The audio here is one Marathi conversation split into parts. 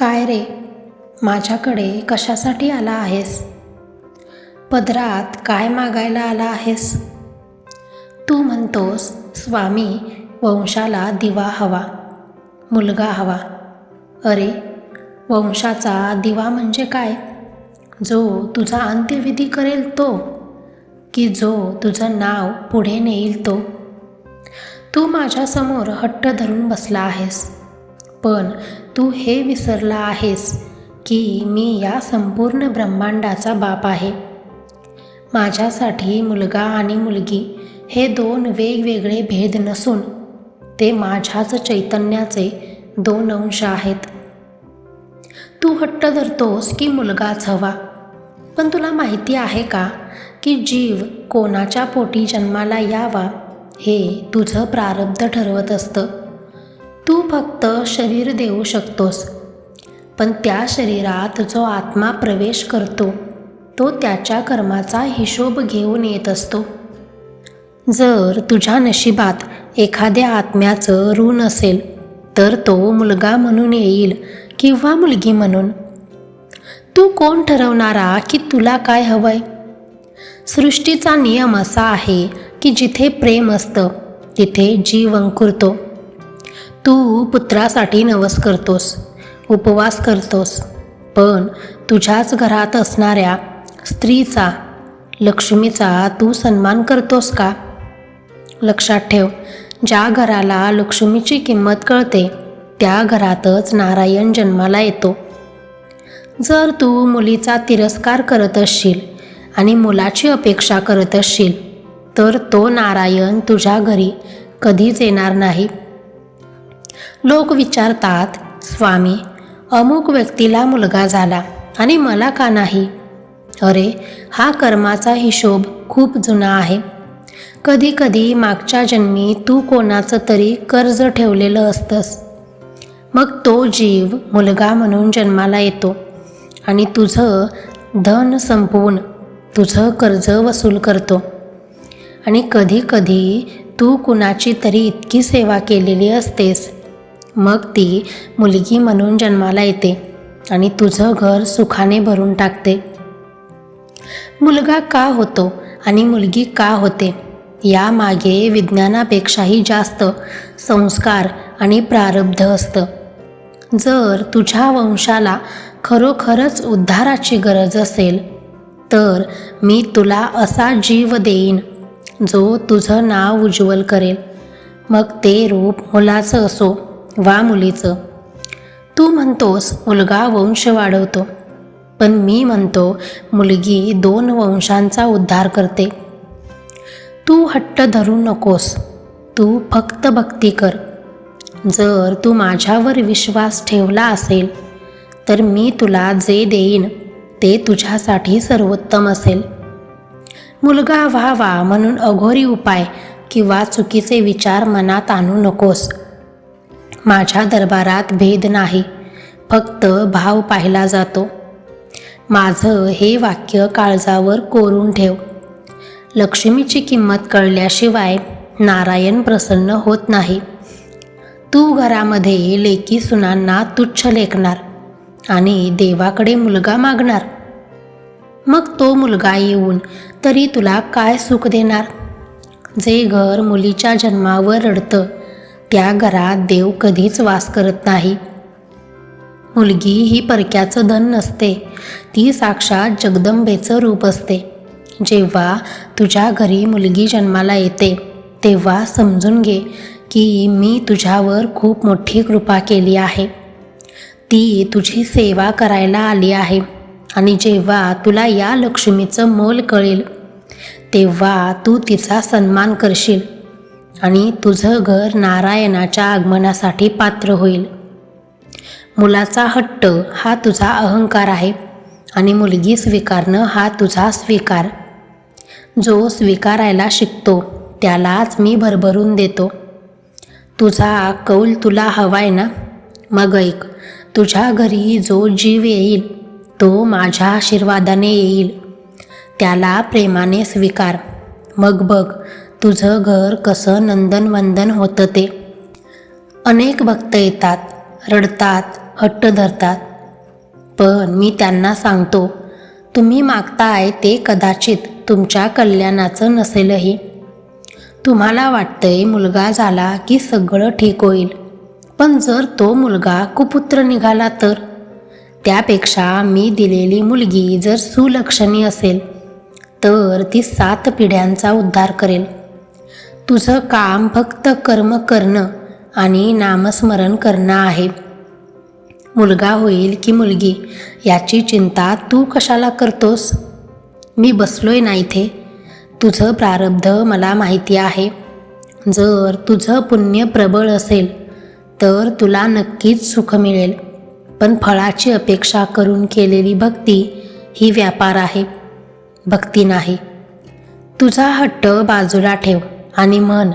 काय रे? माझ्याकडे कशासाठी आला आहेस? पदरात काय मागायला आला आहेस? तू म्हणतोस स्वामी वंशाला दिवा हवा मुलगा हवा. अरे वंशाचा दिवा म्हणजे काय? जो तुझा अंत्यविधी करेल तो की जो तुझं नाव पुढे नेईल तो? तू माझ्यासमोर हट्ट धरून बसला आहेस पण तू हे विसरला आहेस की मी या संपूर्ण ब्रह्मांडाचा बाप आहे. माझ्यासाठी मुलगा आणि मुलगी हे दोन वेगवेगळे भेद नसून ते माझ्याच चैतन्याचे दोन अंश आहेत. तू हट्ट धरतोस की मुलगाच हवा. पण तुला माहिती आहे का की जीव कोणाच्या पोटी जन्माला यावा हे तुझं प्रारब्ध ठरवत असतं. तू फक्त शरीर देऊ शकतोस पण त्या शरीरात जो आत्मा प्रवेश करतो तो त्याच्या कर्माचा हिशोब घेऊन येत असतो. जर तुझ्या नशिबात एखाद्या आत्म्याचं ऋण असेल तर तो मुलगा म्हणून येईल किंवा मुलगी म्हणून. तू कोण ठरवणारा की तुला काय हवंय? सृष्टीचा नियम असा आहे की जिथे प्रेम असतं तिथे जीव अंकुरतो. तू पुत्रासाठी नवस करतोस उपवास करतोस पण तुझ्याच घरात असणाऱ्या स्त्रीचा लक्ष्मीचा तू सन्मान करतोस का? लक्षात ठेव ज्या घराला लक्ष्मीची किंमत कळते त्या घरातच नारायण जन्माला येतो. जर तू मुलीचा तिरस्कार करत असशील आणि मुलाची अपेक्षा करत असशील तर तो नारायण तुझ्या घरी कधीच येणार नाही. लोक विचारतात स्वामी अमुक व्यक्तीला मुलगा झाला आणि मला का नाही? अरे हा कर्माचा हिशोब खूप जुना आहे. कधी कधी मागच्या जन्मी तू कोणाचं तरी कर्ज ठेवलेलं असतंस. मग तो जीव मुलगा म्हणून जन्माला येतो आणि तुझं धन संपवून तुझं कर्ज वसूल करतो. आणि कधी कधी तू कुणाची तरी इतकी सेवा केलेली असतेस मग ती मुलगी म्हणून जन्माला येते आणि तुझं घर सुखाने भरून टाकते. मुलगा का होतो आणि मुलगी का होते यामागे विज्ञानापेक्षाही जास्त संस्कार आणि प्रारब्ध असतं. जर तुझ्या वंशाला खरोखरच उद्धाराची गरज असेल तर मी तुला असा जीव देईन जो तुझं नाव उज्ज्वल करेल. मग ते रूप मुलाचं असो. वा मुलीचं. तू म्हणतोस मुलगा वंश वाढवतो. पण मी म्हणतो मुलगी दोन वंशांचा उद्धार करते. तू हट्ट धरू नकोस. तू फक्त भक्ती कर. जर तू माझ्यावर विश्वास ठेवला असेल तर मी तुला जे देईन ते तुझ्यासाठी सर्वोत्तम असेल. मुलगा व्हावा म्हणून अघोरी उपाय किंवा चुकीचे विचार मनात आणू नकोस. माझ्या दरबारात भेद नाही फक्त भाव पाहिला जातो. माझं हे वाक्य काळजावर कोरून ठेव. लक्ष्मीची किंमत कळल्याशिवाय नारायण प्रसन्न होत नाही. तू घरामध्ये लेकी सुनांना तुच्छ लेखणार आणि देवाकडे मुलगा मागणार. मग तो मुलगा येऊन तरी तुला काय सुख देणार? जे घर मुलीच्या जन्मावर रडतं त्या घरात देव कधीच वास करत नाही. मुलगी ही परक्याचं धन नसते. ती साक्षात जगदंबेचं रूप असते. जेव्हा तुझ्या घरी मुलगी जन्माला येते तेव्हा समजून घे की मी तुझ्यावर खूप मोठी कृपा केली आहे. ती तुझी सेवा करायला आली आहे आणि जेव्हा तुला या लक्ष्मीचं मोल कळेल तेव्हा तू तिचा सन्मान करशील. आणि तुझं घर नारायणाच्या आगमनासाठी पात्र होईल. मुलाचा हट्ट हा तुझा अहंकार आहे आणि मुलगी स्वीकारणं हा तुझा स्वीकार. जो स्वीकारायला शिकतो त्यालाच मी भरभरून देतो. तुझा कौल तुला हवाय ना? मग ऐक तुझ्या घरी जो जीव येईल तो माझ्या आशीर्वादाने येईल. त्याला प्रेमाने स्वीकार. मग बघ तुझं घर कसं नंदनवंदन होतं ते. अनेक भक्त येतात रडतात हट्ट धरतात. पण मी त्यांना सांगतो तुम्ही मागताय ते कदाचित तुमच्या कल्याणाचं नसेलही. तुम्हाला वाटतंय मुलगा झाला की सगळं ठीक होईल. पण जर तो मुलगा कुपुत्र निघाला तर? त्यापेक्षा मी दिलेली मुलगी जर सुलक्षणी असेल तर ती सात पिढ्यांचा उद्धार करेल. तुझं काम फक्त कर्म करणं आणि नामस्मरण करणं आहे. मुलगा होईल की मुलगी याची चिंता तू कशाला करतोस? मी बसलोय ना इथे. तुझं प्रारब्ध मला माहिती आहे. जर तुझं पुण्य प्रबळ असेल तर तुला नक्कीच सुख मिळेल. पण फळाची अपेक्षा करून केलेली भक्ती ही व्यापार आहे. भक्ती नाही. तुझा हट्ट बाजूला ठेव. आणि म्हण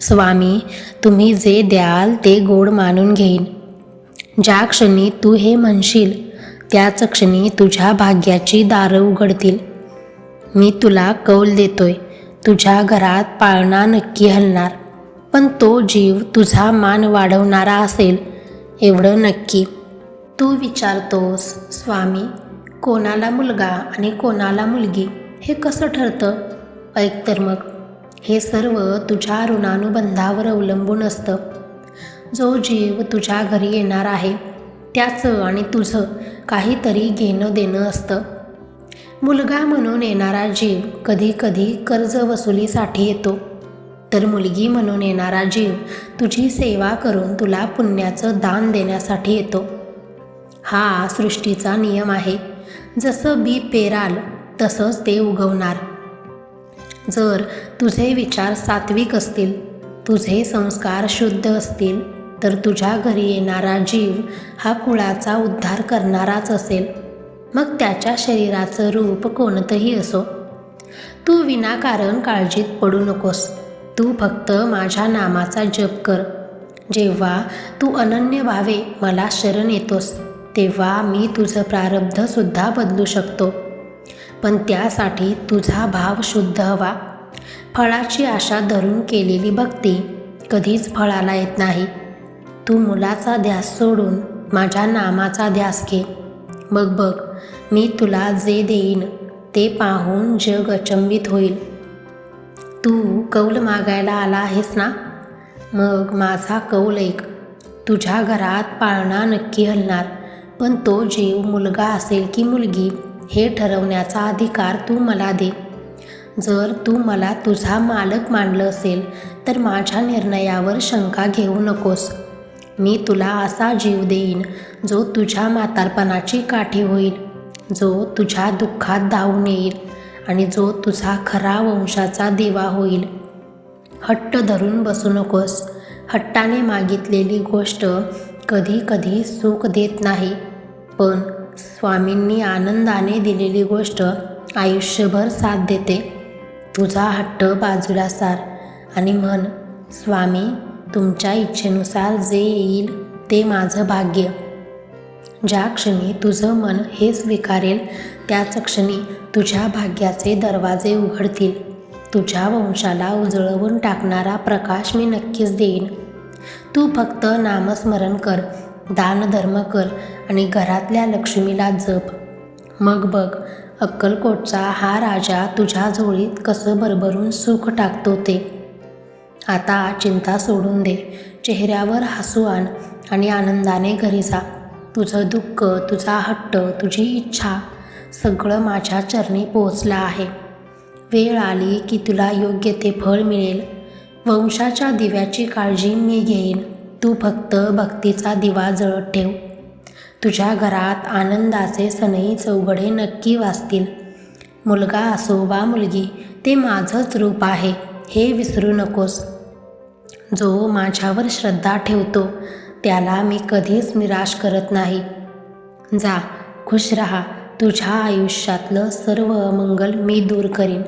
स्वामी तुम्ही जे द्याल ते गोड मानून घेईन. ज्या क्षणी तू हे म्हणशील त्याच क्षणी तुझ्या भाग्याची दारं उघडतील. मी तुला कौल देतोय तुझ्या घरात पाळणा नक्की हलणार. पण तो जीव तुझा मान वाढवणारा असेल एवढं नक्की. तू विचारतोस स्वामी कोणाला मुलगा आणि कोणाला मुलगी हे कसं ठरतं? ऐक तर मग. हे सर्व तुझ्या ऋणानुबंधावर अवलंबून असतं. जो जीव तुझ्या घरी येणार आहे त्याचं आणि तुझं काहीतरी घेणं देणं असतं. मुलगा म्हणून येणारा जीव कधी कधी कर्ज वसुलीसाठी येतो. तर मुलगी म्हणून येणारा जीव तुझी सेवा करून तुला पुण्याचं दान देण्यासाठी येतो. हा सृष्टीचा नियम आहे. जसं बी पेराल तसंच ते उगवणार. जर तुझे विचार सात्विक असतील तुझे संस्कार शुद्ध असतील तर तुझ्या घरी येणारा जीव हा कुळाचा उद्धार करणाराच असेल. मग त्याच्या शरीराचं रूप कोणतंही असो. तू विनाकारण काळजीत पडू नकोस. तू फक्त माझ्या नामाचा जप कर. जेव्हा तू अनन्य व्हावे मला शरण येतोस तेव्हा मी तुझं प्रारब्धसुद्धा बदलू शकतो. पण त्यासाठी तुझा भाव शुद्ध हवा. फळाची आशा धरून केलेली भक्ती कधीच फळाला येत नाही. तू मुलाचा ध्यास सोडून माझ्या नामाचा ध्यास घे. मग बघ मी तुला जे देईन ते पाहून जग अचंबित होईल. तू कौल मागायला आला आहेस ना? मग माझा कौल एक तुझ्या घरात पाळणा नक्की हलणार पण तो जीव मुलगा असेल की मुलगी? हे ठरवण्याचा अधिकार तू मला दे. जर तू मला तुझा मालक मानलं असेल तर माझ्या निर्णयावर शंका घेऊ नकोस. मी तुला असा जीव देईन जो तुझ्या म्हातारपणाची काठी होईल जो तुझ्या दुःखात धावून येईल आणि जो तुझा खरा वंशाचा दिवा होईल. हट्ट धरून बसू नकोस. हट्टाने मागितलेली गोष्ट कधी कधी सुख देत नाही पण स्वामींनी आनंदाने दिलेली गोष्ट आयुष्यभर साथ देते. तुझा हट्ट बाजूला सार आणि म्हण स्वामी तुमच्या इच्छेनुसार जे येईल ते माझं भाग्य. ज्या क्षणी तुझं मन हे स्वीकारेल त्याच क्षणी तुझ्या भाग्याचे दरवाजे उघडतील. तुझ्या वंशाला उजळवून टाकणारा प्रकाश मी नक्कीच देईन. तू फक्त नामस्मरण कर दानधर्म कर आणि घरातल्या लक्ष्मीला जप. मग बघ अक्कलकोटचा हा राजा तुझ्या झोळीत कसं भरभरून सुख टाकतो ते. आता चिंता सोडून दे चेहऱ्यावर हसू आण आणि आनंदाने घरी जा. तुझं दुःख तुझा हट्ट तुझी इच्छा सगळं माझ्या चरणी पोहोचलं आहे. वेळ आली की तुला योग्य ते फळ मिळेल. वंशाच्या दिव्याची काळजी मी घेईन. तू फक्त भक्तीचा दिवा जळत ठेव. तुझ्या घरात आनंदाचे सनई चौघडे नक्की वाचतील. मुलगा असो वा मुलगी ते माझंच रूप आहे हे विसरू नकोस. जो माझ्यावर श्रद्धा ठेवतो त्याला मी कधीच निराश करत नाही. जा खुश रहा तुझ्या आयुष्यातलं सर्व अमंगल मी दूर करीन.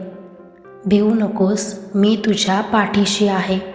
भिवू नकोस मी तुझ्या पाठीशी आहे.